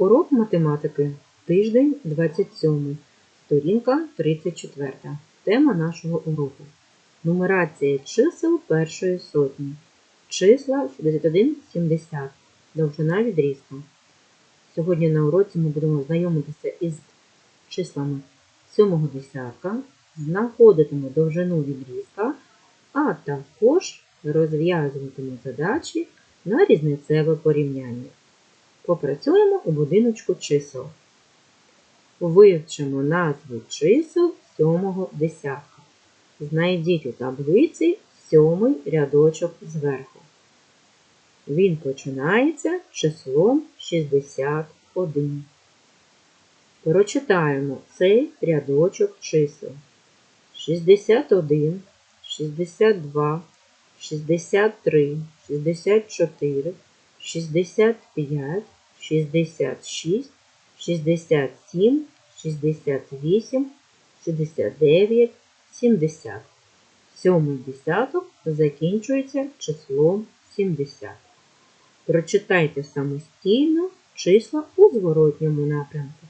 Урок математики. Тиждень 27. Сторінка 34. Тема нашого уроку. Нумерація чисел першої сотні. Числа 61-70. Довжина відрізка. Сьогодні на уроці ми будемо знайомитися із числами сьомого десятка, знаходитимемо довжину відрізка, а також розв'язуватимемо задачі на різницеве порівняння. Попрацюємо у будиночку чисел. Вивчимо назви чисел сьомого десятка. Знайдіть у таблиці сьомий рядочок зверху. Він починається числом 61. Прочитаємо цей рядочок чисел. 61, 62, 63, 64, 65, 66, 67, 68, 69, 70. Сьомий десяток закінчується числом 70. Прочитайте самостійно числа у зворотньому напрямку.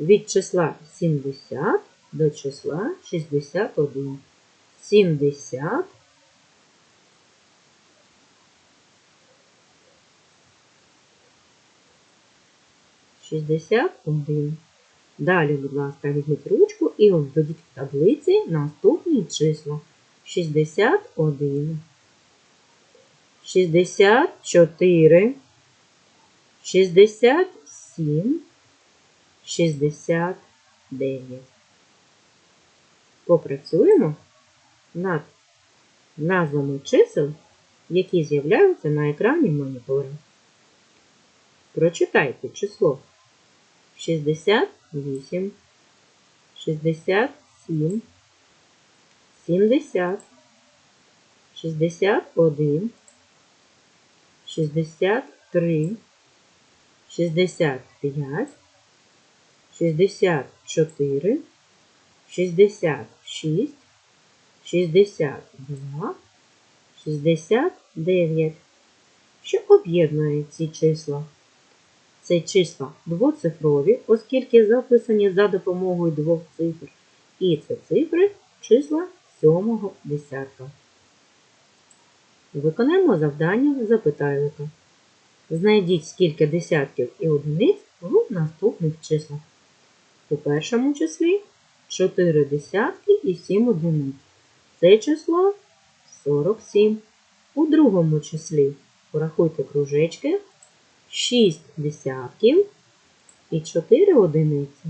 Від числа 70 до числа 61. 70 61. Далі, будь ласка, візьміть ручку і введіть в таблиці наступні числа. 61, 64, 67, 69. Попрацюємо над назвами чисел, які з'являються на екрані монітора. Прочитайте число 68, 67, 70, 61, 63, 65, 64, 66, 62, 69. Що об'єднує ці числа? Це числа двоцифрові, оскільки записані за допомогою двох цифр. І це цифри числа сьомого десятка. Виконаємо завдання запитайлика. Знайдіть скільки десятків і одиниць в наступних числах. У першому числі 4 десятки і 7 одиниць. Це число 47. У другому числі порахуйте кружечки 6 десятків і 4 одиниці.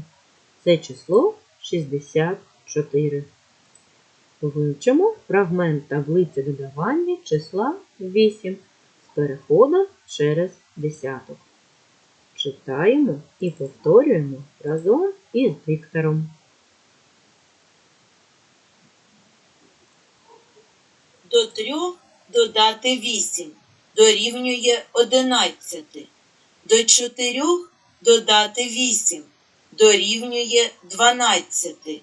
Це число 64. Вивчимо фрагмент таблиці додавання числа 8 з переходом через десяток. Читаємо і повторюємо разом із диктором. До трьох додати вісім дорівнює одинадцяти. До чотирьох додати вісім дорівнює дванадцяти.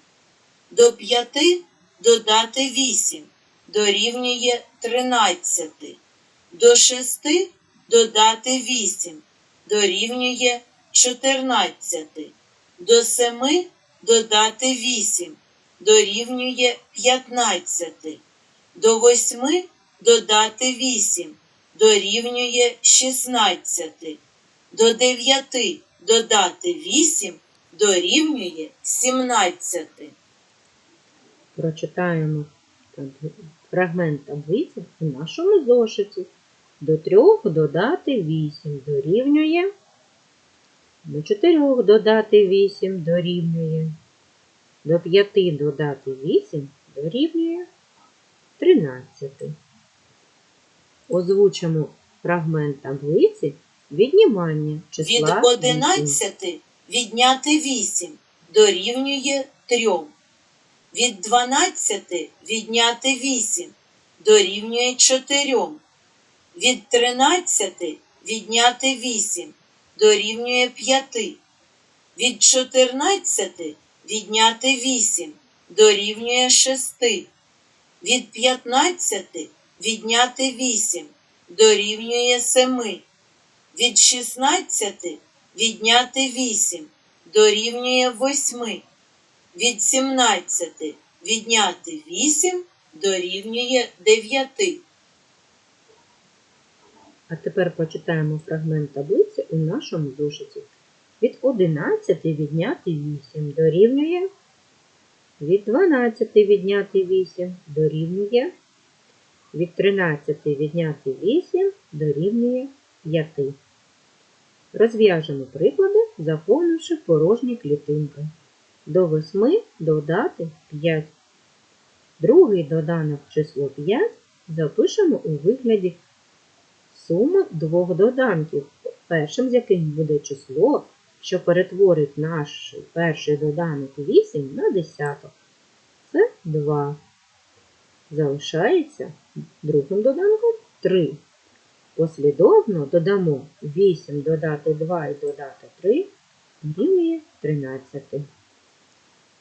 До п'яти додати вісім дорівнює тринадцяти. До шести додати вісім дорівнює чотирнадцяти. До семи додати вісім дорівнює п'ятнадцяти. До восьми додати вісім дорівнює шістнадцяти. До дев'яти додати вісім дорівнює сімнадцяти. Прочитаємо фрагмент таблиці у нашому зошиті. До трьох додати 8 дорівнює. До чотирьох додати 8 дорівнює. До п'яти додати 8 дорівнює 13. Озвучимо фрагмент таблиці віднімання Від числа 8. одинадцяти відняти вісім дорівнює трьом. Від дванадцяти відняти вісім дорівнює чотирьом. Від тринадцяти відняти вісім дорівнює п'яти. Від чотирнадцяти відняти вісім дорівнює шести. Від п'ятнадцяти відняти вісім дорівнює семи. Від шістнадцяти відняти 8 дорівнює 8. Від 17 відняти 8 дорівнює 9. А тепер почитаємо фрагмент таблиці у нашому зошиті. Від 11 відняти 8 дорівнює. Від 12 відняти 8 дорівнює. Від 13 відняти 8 дорівнює 5. Розв'яжемо приклади, заповнивши порожні клітинки. До 8 додати 5. Другий доданок число 5 запишемо у вигляді суми двох доданків, першим з яких буде число, що перетворить наш перший доданок 8 на десяток. Це 2. Залишається другим доданком 3. Послідовно додамо 8 додати 2 і додати 3 дорівнює 13.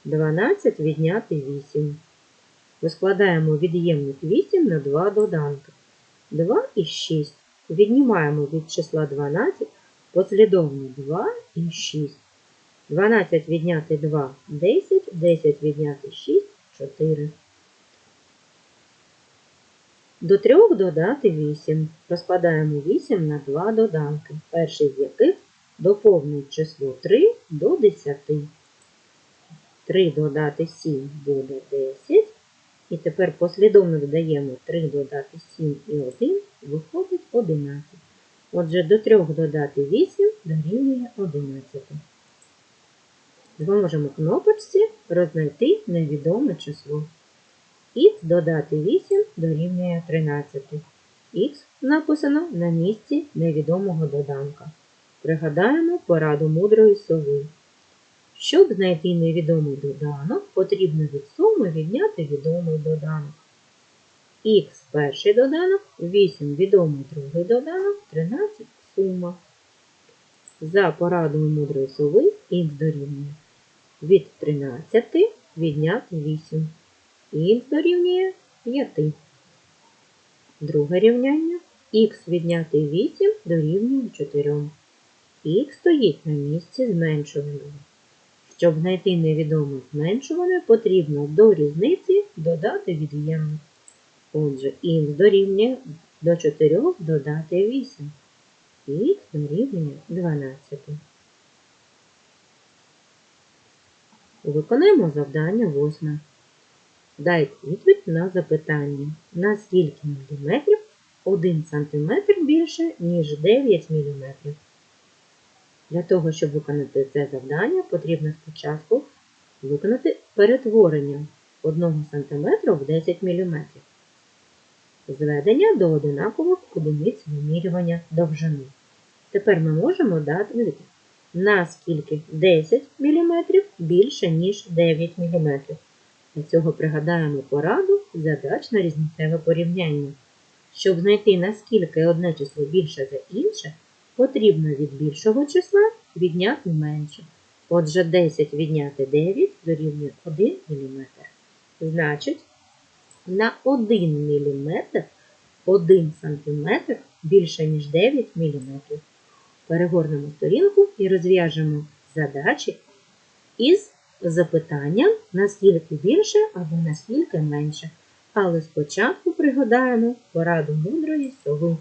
12 відняти 8. Розкладаємо від'ємник 8 на 2 доданки. 2 і 6. Віднімаємо від числа 12 послідовно 2 і 6. 12 відняти 2 10, 10 відняти 6 4. До 3 додати 8. Розкладаємо 8 на 2 доданки, перший з яких доповнить число 3 до 10. 3 додати 7 буде 10. І тепер послідовно додаємо 3 додати 7 і 1, виходить 11. Отже, до 3 додати 8 дорівнює 11. Допоможемо кнопочці рознайти невідоме число. Х додати 8 дорівнює 13. Х написано на місці невідомого доданка. Пригадаємо пораду мудрої сови. Щоб знайти невідомий доданок, потрібно від суми відняти відомий доданок. Х перший доданок, 8 відомий другий доданок, 13 сума. За порадою мудрої сови х дорівнює від 13 відняти 8. Х дорівнює 5. Друге рівняння х відняти 8 дорівнює 4. Х стоїть на місці зменшуваного. Щоб знайти невідоме зменшуване, потрібно до різниці додати від'ємник. Отже, х дорівнює до 4 додати 8. Х дорівнює 12. Виконаємо завдання 8. Дайте відповідь на запитання. На скільки міліметрів 1 см більше, ніж 9 мм? Для того, щоб виконати це завдання, потрібно спочатку виконати перетворення 1 см в 10 мм. Зведення до одинакових одиниць вимірювання довжини. Тепер ми можемо дати. Наскільки 10 мм більше, ніж 9 мм. Для цього пригадаємо пораду задач на різницеве порівняння. Щоб знайти наскільки одне число більше за інше, потрібно від більшого числа відняти менше. Отже, 10 відняти 9 дорівнює 1 мм. Значить, на 1 мм 1 см більше, ніж 9 мм. Перегорнемо сторінку і розв'яжемо задачі із запитанням, наскільки більше або наскільки менше. Але спочатку пригадаємо пораду мудрої сови.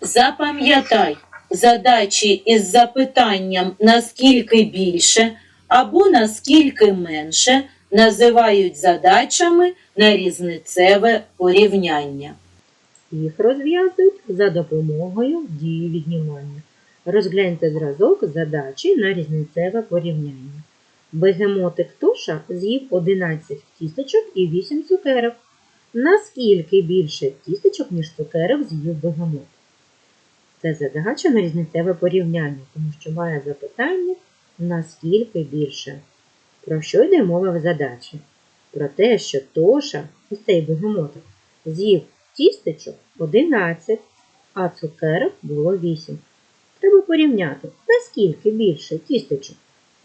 Запам'ятай, задачі із запитанням наскільки більше або наскільки менше називають задачами на різницеве порівняння. Їх розв'язують за допомогою дії віднімання. Розгляньте зразок задачі на різницеве порівняння. Бегемотик Тоша з'їв 11 тістечок і 8 цукерок. Наскільки більше тістечок, ніж цукерок з'їв бегемот? Це задача на різницеве порівняння, тому що має запитання наскільки більше. Про що йде мова в задачі? Про те, що Тоша, ось цей бегемотик, з'їв тістечок 11, а цукерок було 8. Треба порівняти, наскільки більше тістечок.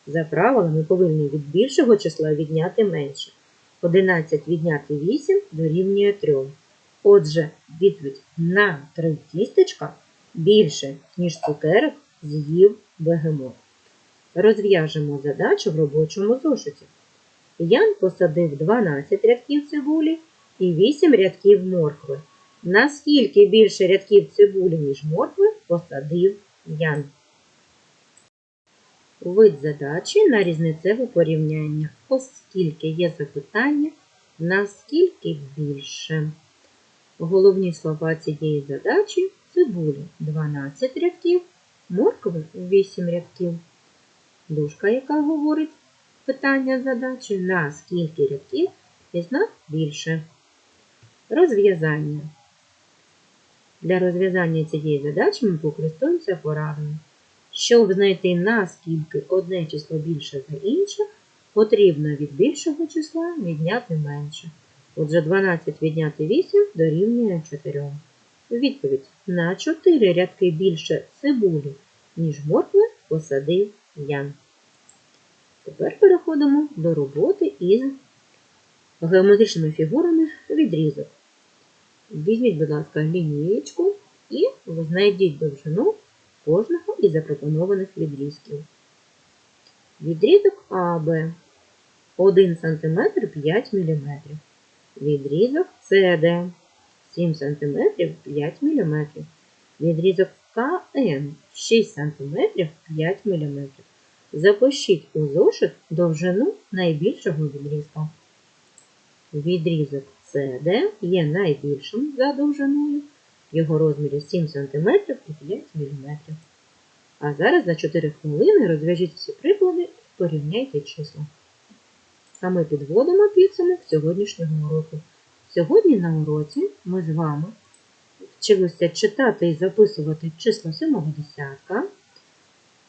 За правилом ми повинні від більшого числа відняти менше. 11 відняти 8 дорівнює 3. Отже, відповідь на 3 тістечка Більше, ніж цукерок, з'їв бегемот. Розв'яжемо задачу в робочому зошиті. Ян посадив 12 рядків цибулі і 8 рядків моркви. Наскільки більше рядків цибулі, ніж моркви, посадив Ян. Вид задачі на різницеве порівняння, оскільки є запитання, наскільки більше. Головні слова цієї задачі цибулі 12 рядків, моркви 8 рядків. Дужка, яка говорить питання задачі, на скільки рядків і знак більше. Розв'язання. Для розв'язання цієї задачі ми покористуємося порадою. Щоб знайти наскільки одне число більше за інше, потрібно від більшого числа відняти менше. Отже, 12 відняти 8 дорівнює 4. Відповідь. На 4 рядки більше цибулі, ніж моркви посадив Ян. Тепер переходимо до роботи із геометричними фігурами відрізок. Візьміть, будь ласка, лінієчку і знайдіть довжину кожного із запропонованих відрізків. Відрізок АБ 1 см 5 мм. Відрізок СД 7 см 5 мм. Відрізок КН 6 см 5 мм. Запишіть у зошит довжину найбільшого відрізка. Відрізок CD є найбільшим за довжиною, його розмірі 7 см і 5 мм. А зараз за 4 хвилини розв'яжіть всі приклади і порівняйте числа. А ми підводимо підсумок сьогоднішнього уроку. Сьогодні на уроці ми з вами вчилися читати і записувати числа 7 десятка,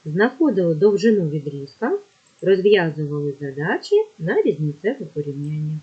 знаходили довжину відрізка, розв'язували задачі на різницеве порівняння.